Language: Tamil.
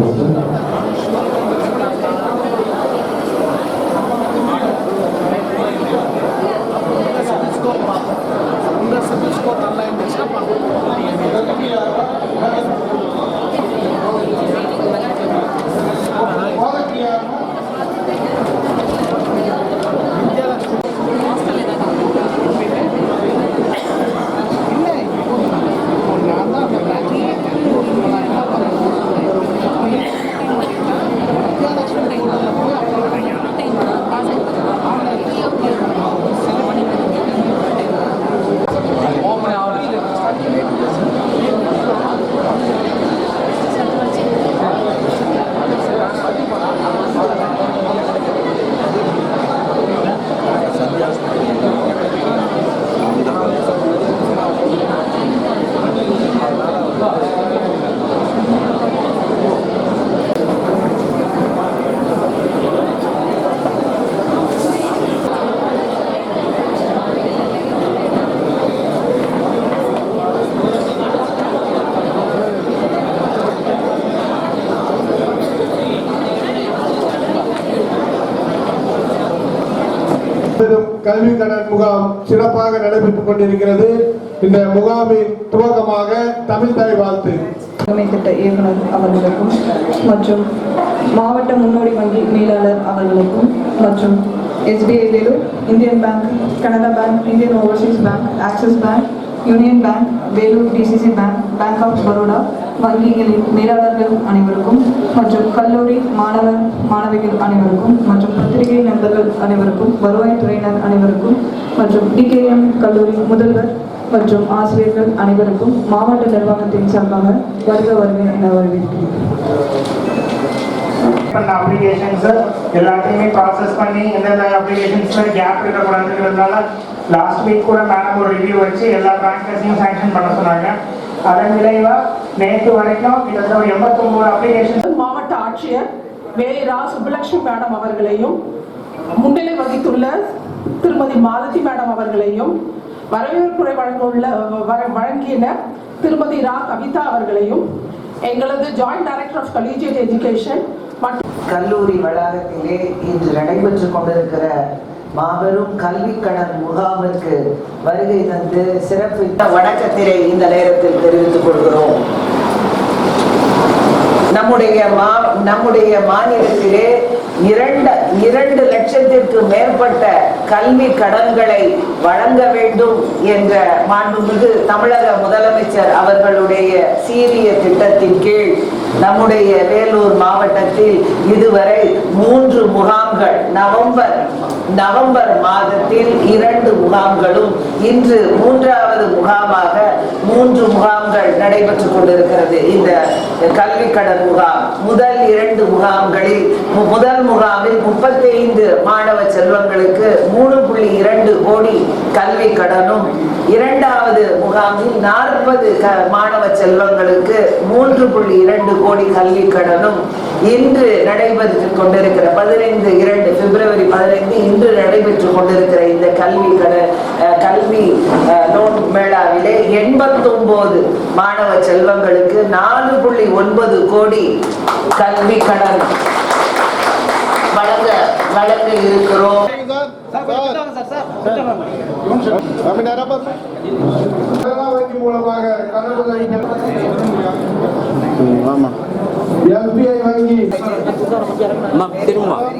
persona பெரும் கல்வி கடன் முகாம் சிறப்பாக நடைபெற்றுக் கொண்டிருக்கிறது. இந்த முகாமின் துவக்கமாக தமிழ் தாய் வாழ்த்து. திட்ட இயக்குனர் அவர்களுக்கும் மற்றும் மாவட்ட முன்னோடி வங்கி மேலாளர் அவர்களுக்கும் மற்றும் SBI Vellore Indian Bank Canara Bank Indian Overseas Bank Axis Bank Union Bank Vellore DCC Bank Bank of Baroda வங்கிகளின் மேலாளர்கள் அனைவருக்கும் மற்றும் கல்லூரி மாணவர் மாணவிகள் அனைவருக்கும் மற்றும் வருவாய்த்துறையினர் அனைவருக்கும் மற்றும் டிகேஎம் கல்லூரி முதல்வர் மற்றும் ஆசிரியர்கள் அனைவருக்கும் மாவட்ட நிர்வாகத்தின் சார்பாக வருக வருக என வரவேற்கிறேன். பண்ண அப்ளிகேஷன்ஸ் எல்லாத்தையுமே ப்ராசஸ் பண்ணி எந்தெந்த அப்ளிகேஷன்ஸில் கேப் இருக்கக்கூடாதுங்கிறதுனால லாஸ்ட் வீக் கூட மேடம் ஒரு ரிவ்யூ வச்சு எல்லா பேங்க்கர்ஸையும் சாங்ஷன் பண்ண சொன்னாங்க. அதன் விளைவாக நேற்று வரைக்கும் கிட்டத்தட்ட ஒரு எண்பத்தொம்பது அப்ளிகேஷன் மாவட்ட ஆட்சியர் வேரா சுப்புலட்சுமி மேடம் அவர்களையும் முன்னிலை வகித்துள்ள திருமதி மாலதி மேடம் அவர்களையும் வரவேற்புரை வழங்குள்ள வ- திருமதி ரா கவிதா அவர்களையும் எங்களது joint director of collegiate education மற்றும் கல்லூரி வளாகத்திலே இன்று நடைபெற்று கொண்டிருக்கிற மாபெரும் கல்வி கடன் முகாமிற்கு வருகை தந்து சிறப்பித்த வணக்கத்திலே இந்த நேரத்தில் தெரிவித்துக் கொள்கிறோம். நம்முடைய மா நம்முடைய மாநிலத்திலே இரண்டு இரண்டு லட்சத்திற்கு மேற்பட்ட கல்வி கடன்களை வழங்க வேண்டும் என்ற மாண்புமிகு தமிழக முதலமைச்சர் அவர்களுடைய சீரிய திட்டத்தின் கீழ் நம்முடைய வேலூர் மாவட்டத்தில் இதுவரை மூன்று முகாம்கள். நவம்பர் நவம்பர் மாதத்தில் இரண்டு முகாம்களும் இன்று மூன்றாவது முகாமாக மூன்று முகாம்கள் நடைபெற்றுக் கொண்டிருக்கிறது. இந்த கல்வி கடன் முகாம் முதல் இரண்டு முகாம்களில் முதல் முகாமில் முப்பத்தி ஐந்து மாணவ செல்வங்களுக்கு மூணு புள்ளி இரண்டு கோடி கல்வி கடனும் இரண்டாவது முகாமில் நாற்பது மாணவ செல்வங்களுக்கு மூன்று புள்ளி இரண்டு கோடி கல்வி கடனும் இன்று நடைபெற்று கொண்டிருக்கிற பதினைந்து இரண்டு பிப்ரவரி பதினைந்து இன்று நடைபெற்று கொண்டிருக்கிற இந்த கல்வி கடன் கல்வி நோட் மேளாவிலே எண்பத்தொன்பது மாணவ செல்வங்களுக்கு நாலு புள்ளி ஒன்பது கோடி கல்வி கடன் வழங்க வழங்க இருக்கிறோம் மூலமாக வங்கி 待ってるわ。